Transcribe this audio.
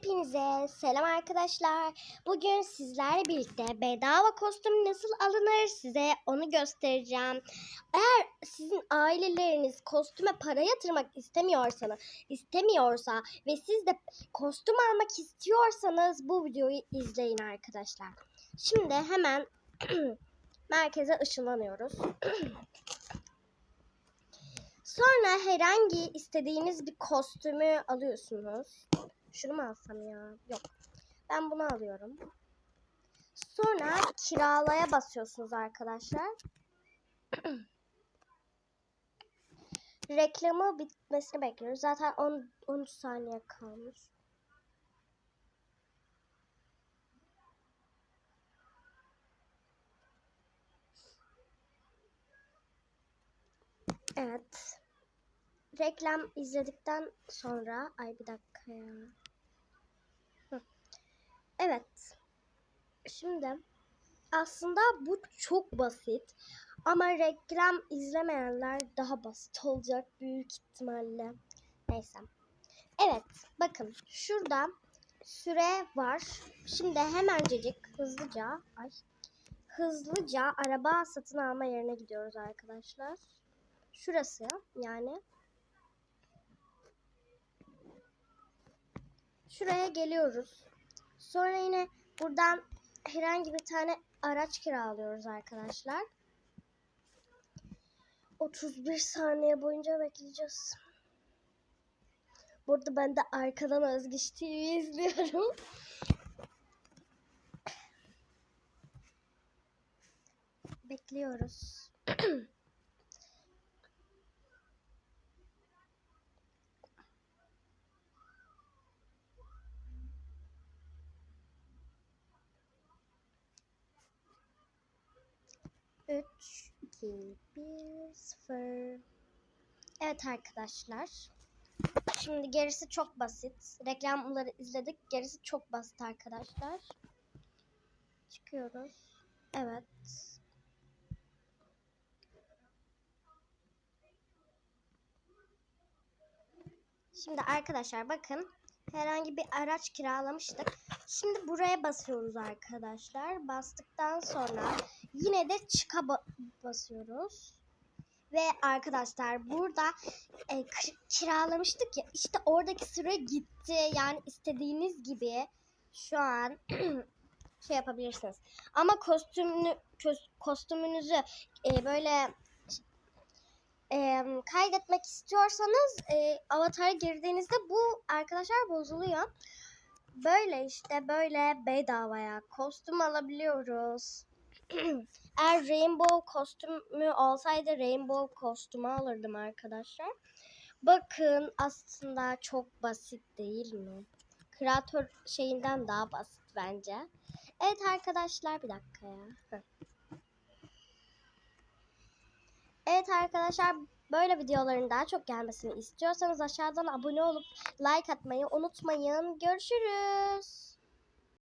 Hepinize selam arkadaşlar. Bugün sizlerle birlikte bedava kostüm nasıl alınır size onu göstereceğim. Eğer sizin aileleriniz kostüme para yatırmak istemiyorsanız, istemiyorsa ve siz de kostüm almak istiyorsanız bu videoyu izleyin arkadaşlar. Şimdi hemen merkeze ışınlanıyoruz. Sonra herhangi istediğiniz bir kostümü alıyorsunuz. Şunu mu alsam ya? Yok. Ben bunu alıyorum. Sonra kiralaya basıyorsunuz arkadaşlar. Reklamı bitmesini bekliyoruz. Zaten 10 13 saniye kalmış. Evet. Reklam izledikten sonra ay bir dakika ya. Hı. Evet. Şimdi aslında bu çok basit ama reklam izlemeyenler daha basit olacak büyük ihtimalle. Neyse. Evet, bakın şurada süre var. Şimdi hemencecik hızlıca ay hızlıca araba satın alma yerine gidiyoruz arkadaşlar. Şurası yani. Şuraya geliyoruz. Sonra yine buradan herhangi bir tane araç kiralıyoruz arkadaşlar. 31 saniye boyunca bekleyeceğiz. Burada ben de arkadan Özgüç TV izliyorum. Bekliyoruz. Üç, iki, bir, sıfır. Evet arkadaşlar. Şimdi gerisi çok basit. Reklamları izledik. Gerisi çok basit arkadaşlar. Çıkıyoruz. Evet. Şimdi arkadaşlar bakın. Herhangi bir araç kiralamıştık. Şimdi buraya basıyoruz arkadaşlar. Bastıktan sonra yine de çıka ba- basıyoruz. Ve arkadaşlar burada e, kir- kiralamıştık ya işte oradaki süre gitti. Yani istediğiniz gibi şu an şey yapabilirsiniz. Ama kostümünü kostümünüzü e, böyle e, kaydetmek istiyorsanız e, avatara girdiğinizde bu arkadaşlar bozuluyor. Böyle işte böyle bedavaya kostüm alabiliyoruz. Eğer rainbow kostümü olsaydı rainbow kostümü alırdım arkadaşlar. Bakın aslında çok basit değil mi? Kreatör şeyinden daha basit bence. Evet arkadaşlar bir dakika ya. Heh. Evet arkadaşlar böyle videoların daha çok gelmesini istiyorsanız aşağıdan abone olup like atmayı unutmayın. Görüşürüz.